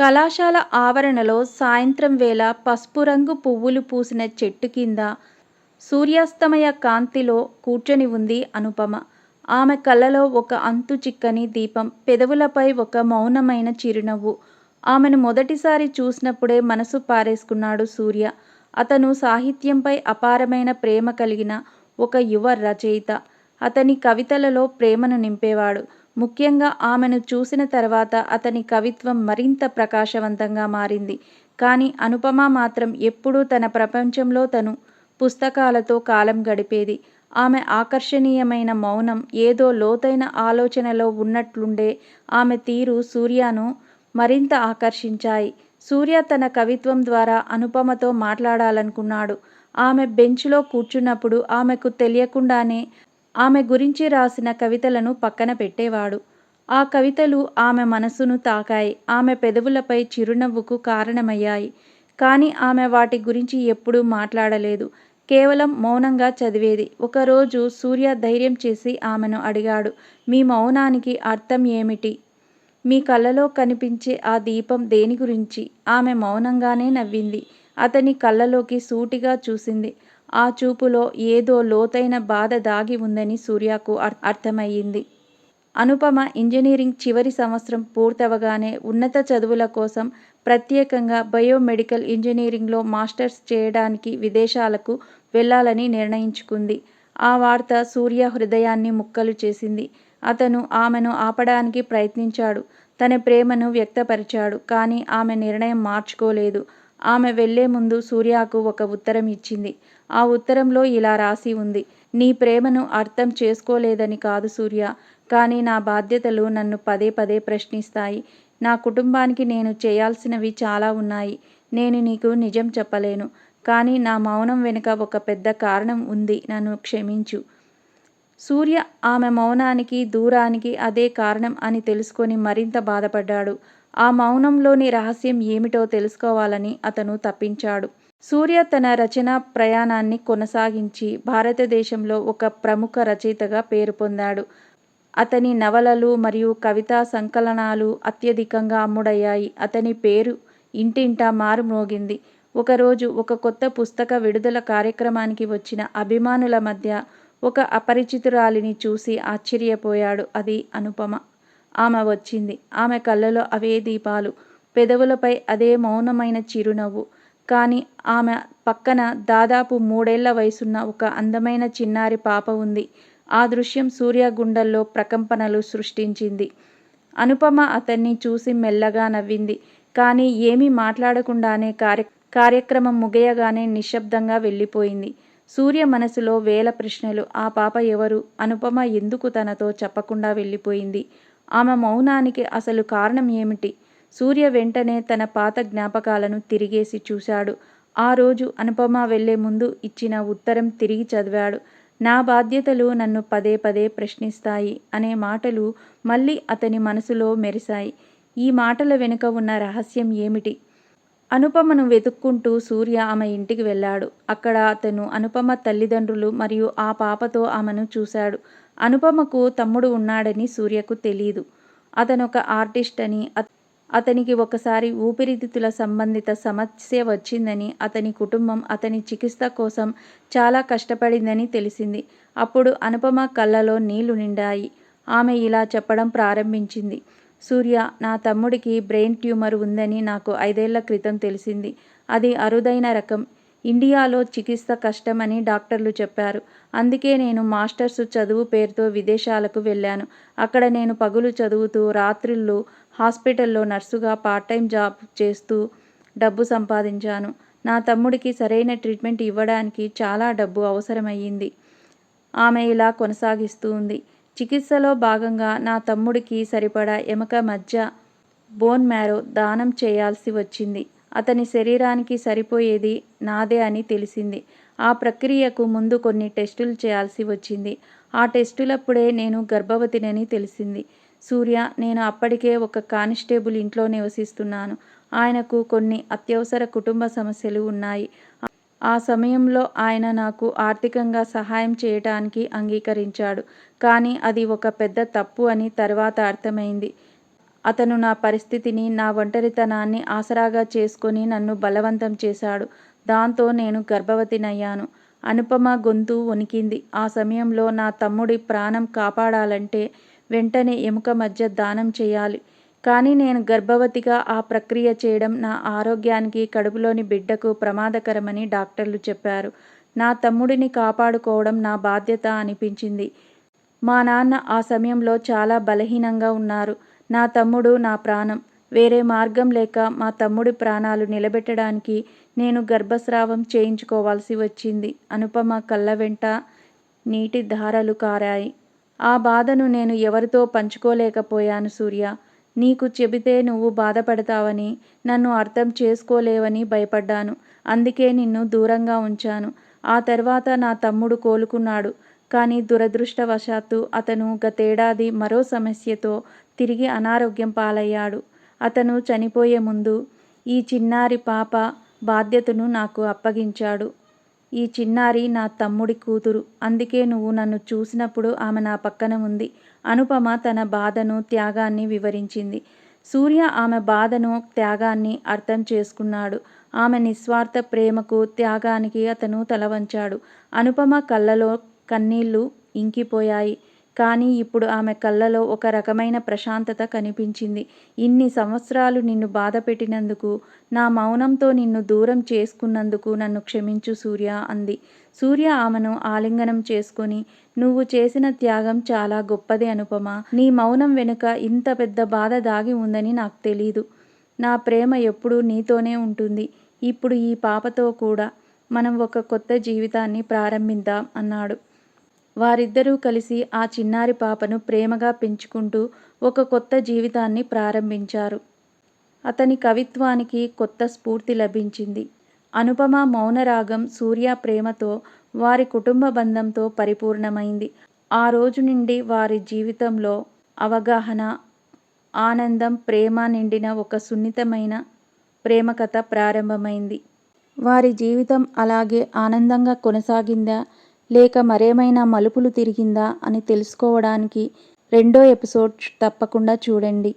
కళాశాల ఆవరణలో సాయంత్రం వేళ పసుపు రంగు పువ్వులు పూసిన చెట్టు కింద సూర్యాస్తమయ కాంతిలో కూర్చొని ఉంది అనుపమ. ఆమె కళ్ళలో ఒక అంతు చిక్కని దీపం. పెదవులపై ఒక మౌనమైన చిరునవ్వు. ఆమెను మొదటిసారి చూసినప్పుడే మనసు పారేసుకున్నాడు సూర్య. అతను సాహిత్యంపై అపారమైన ప్రేమ కలిగిన ఒక యువ రచయిత. అతని కవితలలో ప్రేమను నింపేవాడు. ముఖ్యంగా ఆమెను చూసిన తర్వాత అతని కవిత్వం మరింత ప్రకాశవంతంగా మారింది. కానీ అనుపమ మాత్రం ఎప్పుడూ తన ప్రపంచంలో తను పుస్తకాలతో కాలం గడిపేది. ఆమె ఆకర్షణీయమైన మౌనం, ఏదో లోతైన ఆలోచనలో ఉన్నట్లుండే ఆమె తీరు సూర్యను మరింత ఆకర్షించాయి. సూర్య తన కవిత్వం ద్వారా అనుపమతో మాట్లాడాలనుకున్నాడు. ఆమె బెంచ్లో కూర్చున్నప్పుడు ఆమెకు తెలియకుండానే ఆమె గురించి రాసిన కవితలను పక్కన పెట్టేవాడు. ఆ కవితలు ఆమె మనసును తాకాయి. ఆమె పెదవులపై చిరునవ్వుకు కారణమయ్యాయి. కానీ ఆమె వాటి గురించి ఎప్పుడూ మాట్లాడలేదు. కేవలం మౌనంగా చదివేది. ఒకరోజు సూర్య ధైర్యం చేసి ఆమెను అడిగాడు. మీ మౌనానికి అర్థం ఏమిటి? మీ కళ్ళలో కనిపించే ఆ దీపం దేని గురించి? ఆమె మౌనంగానే నవ్వింది. అతని కళ్ళలోకి సూటిగా చూసింది. ఆ చూపులో ఏదో లోతైన బాధ దాగి ఉందని సూర్యకు అర్థమయ్యింది అనుపమ ఇంజనీరింగ్ చివరి సంవత్సరం పూర్తవగానే ఉన్నత చదువుల కోసం ప్రత్యేకంగా బయోమెడికల్ ఇంజనీరింగ్లో మాస్టర్స్ చేయడానికి విదేశాలకు వెళ్ళాలని నిర్ణయించుకుంది. ఆ వార్త సూర్య హృదయాన్ని ముక్కలు చేసింది. అతను ఆమెను ఆపడానికి ప్రయత్నించాడు. తన ప్రేమను వ్యక్తపరిచాడు. కానీ ఆమె నిర్ణయం మార్చుకోలేదు. ఆమె వెళ్ళే ముందు సూర్యకు ఒక ఉత్తరం ఇచ్చింది. ఆ ఉత్తరంలో ఇలా రాసి ఉంది. నీ ప్రేమను అర్థం చేసుకోలేదని కాదు సూర్య కానీ నా బాధ్యతలు నన్ను పదే పదే ప్రశ్నిస్తాయి. నా కుటుంబానికి నేను చేయాల్సినవి చాలా ఉన్నాయి. నేను నీకు నిజం చెప్పలేను. కానీ నా మౌనం వెనుక ఒక పెద్ద కారణం ఉంది నన్ను క్షమించు. సూర్య ఆమె మౌనానికి, దూరానికి అదే కారణం అని తెలుసుకొని మరింత బాధపడ్డాడు. ఆ మౌనంలోని రహస్యం ఏమిటో తెలుసుకోవాలని అతను తప్పించాడు సూర్య తన రచనా ప్రయాణాన్ని కొనసాగించి భారతదేశంలో ఒక ప్రముఖ రచయితగా పేరు పొందాడు. అతని నవలలు మరియు కవితా సంకలనాలు అత్యధికంగా అమ్ముడయ్యాయి. అతని పేరు ఇంటింటా మారుమోగింది ఒకరోజు ఒక కొత్త పుస్తక విడుదల కార్యక్రమానికి వచ్చిన అభిమానుల మధ్య ఒక అపరిచితురాలిని చూసి ఆశ్చర్యపోయాడు. అది అనుపమ. ఆమె వచ్చింది. ఆమె కళ్ళలో అవే దీపాలు. పెదవులపై అదే మౌనమైన చిరునవ్వు. కానీ ఆమె పక్కన దాదాపు మూడేళ్ళ వయసున్న ఒక అందమైన చిన్నారి పాప ఉంది. ఆ దృశ్యం సూర్య గుండెల్లో ప్రకంపనలు సృష్టించింది. అనుపమ అతన్ని చూసి మెల్లగా నవ్వింది. కానీ ఏమీ మాట్లాడకుండానే కార్య కార్యక్రమం ముగియగానే నిశ్శబ్దంగా వెళ్ళిపోయింది. సూర్య మనసులో వేల ప్రశ్నలు. ఆ పాప ఎవరు? అనుపమ ఎందుకు తనతో చెప్పకుండా వెళ్ళిపోయింది? ఆమె మౌనానికి అసలు కారణం ఏమిటి? సూర్య వెంటనే తన పాత జ్ఞాపకాలను తిరిగేసి చూశాడు. ఆ రోజు అనుపమ వెళ్ళే ముందు ఇచ్చిన ఉత్తరం తిరిగి చదివాడు. నా బాధ్యతలు నన్ను పదే పదే ప్రశ్నిస్తాయి అనే మాటలు మళ్ళీ అతని మనసులో మెరిశాయి. ఈ మాటల వెనుక ఉన్న రహస్యం ఏమిటి? అనుపమను వెతుక్కుంటూ సూర్య ఆమె ఇంటికి వెళ్ళాడు. అక్కడ అతను అనుపమ తల్లిదండ్రులు మరియు ఆ పాపతో ఆమెను చూశాడు. అనుపమకు తమ్ముడు ఉన్నాడని సూర్యకు తెలీదు. అతనొక ఆర్టిస్ట్ అని, అతనికి ఒకసారి ఊపిరితిత్తుల సంబంధిత సమస్య వచ్చిందని, అతని కుటుంబం అతని చికిత్స కోసం చాలా కష్టపడిందని తెలిసింది. అప్పుడు అనుపమ కళ్ళలో నీళ్ళు నిండాయి. ఆమె ఇలా చెప్పడం ప్రారంభించింది. సూర్య నా తమ్ముడికి బ్రెయిన్ ట్యూమర్ ఉందని నాకు ఐదేళ్ళ క్రితం తెలిసింది. అది అరుదైన రకం. ఇండియాలో చికిత్స కష్టమని డాక్టర్లు చెప్పారు. అందుకే నేను మాస్టర్స్ చదువు పేరుతో విదేశాలకు వెళ్ళాను. అక్కడ నేను పగులు చదువుతూ, రాత్రిళ్ళు హాస్పిటల్లో నర్సుగా పార్ట్ టైం జాబ్ చేస్తూ డబ్బు సంపాదించాను. నా తమ్ముడికి సరైన ట్రీట్మెంట్ ఇవ్వడానికి చాలా డబ్బు అవసరమయ్యింది ఆమె ఇలా కొనసాగిస్తూ ఉంది. చికిత్సలో భాగంగా నా తమ్ముడికి సరిపడా ఎముక, మధ్య బోన్ మ్యారో దానం చేయాల్సి వచ్చింది. అతని శరీరానికి సరిపోయేది నాదే అని తెలిసింది. ఆ ప్రక్రియకు ముందు కొన్ని టెస్టులు చేయాల్సి వచ్చింది. ఆ టెస్టులప్పుడే నేను గర్భవతినని తెలిసింది. సూర్య నేను అప్పటికే ఒక కానిస్టేబుల్ ఇంట్లో నివసిస్తున్నాను. ఆయనకు కొన్ని అత్యవసర కుటుంబ సమస్యలు ఉన్నాయి. ఆ సమయంలో ఆయన నాకు ఆర్థికంగా సహాయం చేయటానికి అంగీకరించాడు. కానీ అది ఒక పెద్ద తప్పు అని తర్వాత అర్థమైంది. అతను నా పరిస్థితిని నా ఒంటరితనాన్ని ఆసరాగా చేసుకొని నన్ను బలవంతం చేశాడు. దాంతో నేను గర్భవతినయ్యాను. అనుపమ గొంతు వణికింది. ఆ సమయంలో నా తమ్ముడి ప్రాణం కాపాడాలంటే వెంటనే ఎముక మధ్య దానం చేయాలి. కానీ నేను గర్భవతిగా ఆ ప్రక్రియ చేయడం నా ఆరోగ్యానికి కడుపులోని బిడ్డకు ప్రమాదకరమని డాక్టర్లు చెప్పారు. నా తమ్ముడిని కాపాడుకోవడం నా బాధ్యత అనిపించింది. మా నాన్న ఆ సమయంలో చాలా బలహీనంగా ఉన్నారు. నా తమ్ముడు నా ప్రాణం. వేరే మార్గం లేక మా తమ్ముడి ప్రాణాలు నిలబెట్టడానికి నేను గర్భస్రావం చేయించుకోవాల్సి వచ్చింది. అనుపమ కళ్ళ వెంట నీటి ధారలు కారాయి. ఆ బాధను నేను ఎవరితో పంచుకోలేకపోయాను సూర్య. నీకు చెబితే నువ్వు బాధపడతావని నన్ను అర్థం చేసుకోలేవని భయపడ్డాను. అందుకే నిన్ను దూరంగా ఉంచాను. ఆ తర్వాత నా తమ్ముడు కోలుకున్నాడు. కానీ దురదృష్టవశాత్తు అతను గతేడాది మరో సమస్యతో తిరిగి అనారోగ్యం పాలయ్యాడు. అతను చనిపోయే ముందు ఈ చిన్నారి పాప బాధ్యతను నాకు అప్పగించాడు. ఈ చిన్నారి నా తమ్ముడి కూతురు. అందుకే నువ్వు నన్ను చూసినప్పుడు ఆమె నా పక్కన ఉంది. అనుపమ తన బాధను త్యాగాన్ని వివరించింది. సూర్య ఆమె బాధను త్యాగాన్ని అర్థం చేసుకున్నాడు. ఆమె నిస్వార్థ ప్రేమకు త్యాగానికి అతను తలవంచాడు. అనుపమ కళ్ళలో కన్నీళ్ళు ఇంకిపోయాయి. కానీ ఇప్పుడు ఆమె కళ్ళలో ఒక రకమైన ప్రశాంతత కనిపించింది. ఇన్ని సంవత్సరాలు నిన్ను బాధ పెట్టినందుకు నా మౌనంతో నిన్ను దూరం చేసుకున్నందుకు నన్ను క్షమించు సూర్య అంది. సూర్య ఆమెను ఆలింగనం చేసుకుని నువ్వు చేసిన త్యాగం చాలా గొప్పది అనుపమ. నీ మౌనం వెనుక ఇంత పెద్ద బాధ దాగి ఉందని నాకు తెలీదు. నా ప్రేమ ఎప్పుడూ నీతోనే ఉంటుంది. ఇప్పుడు ఈ పాపతో కూడా మనం ఒక కొత్త జీవితాన్ని ప్రారంభిద్దాం అన్నాడు. వారిద్దరూ కలిసి ఆ చిన్నారి పాపను ప్రేమగా పెంచుకుంటూ ఒక కొత్త జీవితాన్ని ప్రారంభించారు. అతని కవిత్వానికి కొత్త స్ఫూర్తి లభించింది. అనుపమ మౌనరాగం సూర్య ప్రేమతో వారి కుటుంబ బంధంతో పరిపూర్ణమైంది. ఆ రోజు నుండి వారి జీవితంలో అవగాహన ఆనందం ప్రేమ నిండిన ఒక సున్నితమైన ప్రేమ కథ ప్రారంభమైంది. వారి జీవితం అలాగే ఆనందంగా కొనసాగిందా లేక మరేమైనా మలుపులు తిరిగిందా అని తెలుసుకోవడానికి రెండో ఎపిసోడ్ తప్పకుండా చూడండి.